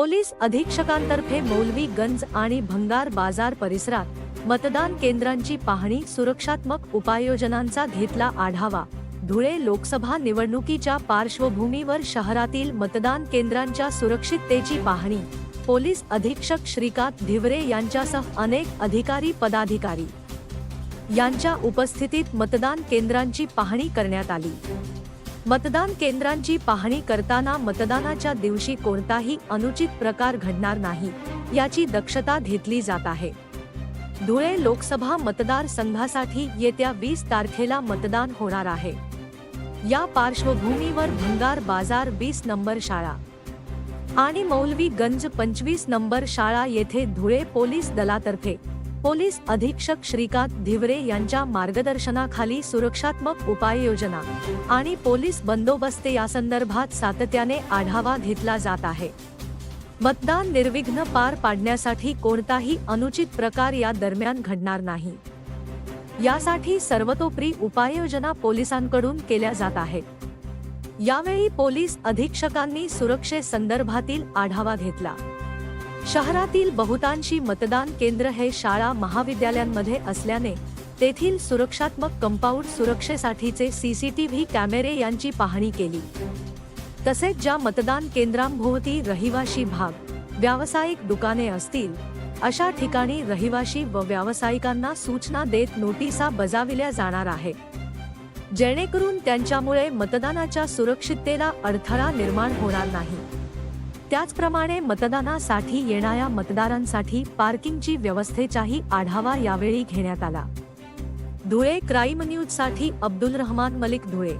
Police अधीक्षकांतर्फे मौलवी गंज आणि भंगार बाजार परिसरात मतदान केंद्रांची पाहणी सुरक्षात्मक उपाययोजनांचा घेतला आढावा. धुळे लोकसभा निवडणुकीच्या पार्श्वभूमीवर शहरातील मतदान केंद्रांच्या सुरक्षिततेची पाहणी. पोलीस अधीक्षक श्रीकांत धिवरे यांच्यासह अनेक अधिकारी पदाधिकारी यांच्या उपस्थितीत मतदान केंद्रांची पाहणी करण्यात आली. मतदान केंद्रांची पाहणी करताना मतदानाच्या दिवशी कोणताही अनुचित प्रकार घडणार नाही याची दक्षता घेतली जात आहे. धुळे लोकसभा मतदारसंघासाठी येत्या वीस तारखेला मतदान होणार आहे. या पार्श्वभूमीवर भंगार बाजार वीस नंबर शाळा आणि मौलवी गंज पंचवीस नंबर शाळा येथे धुळे पोलीस दलातर्फे पोलीस अधीक्षक श्रीकांत धिवरे यांच्या मार्गदर्शनाखाली सुरक्षात्मक उपाययोजना आणि पोलीस बंदोबस्त यासंदर्भात सातत्याने आढावा घेतला जात आहे. मतदान निर्विघ्न पार पाडण्यासाठी कोणताही अनुचित प्रकार या दरम्यान घडणार नाही. यासाठी सर्वतोपरी उपाययोजना पोलिसांकडून केल्या जात आहेत. यावेळी पोलीस अधीक्षकांनी सुरक्षेसंदर्भातील आढावा घेतला. शहरातील बहुतांशी मतदान केंद्र हे शाळा महाविद्यालयांमध्ये असल्याने तेथील सुरक्षात्मक कंपाऊंड सुरक्षेसाठीचे सीसीटीव्ही कॅमेरे यांची पाहणी केली. तसेच ज्या मतदान केंद्रांभोवती रहिवाशी भाग व्यावसायिक दुकाने असतील अशा ठिकाणी रहिवाशी व व्यावसायिकांना सूचना देत नोटिसा बजाविल्या जाणार आहे. जेणेकरून त्यांच्यामुळे मतदानाच्या सुरक्षिततेला अडथळा निर्माण होणार नाही. त्याचप्रमाणे मतदानासाठी येणाऱ्या मतदारांसाठी पार्किंगची व्यवस्थेचाही आढावा यावेळी घेण्यात आला. धुळे क्राईम न्यूजसाठी अब्दुल रहमान मलिक धुळे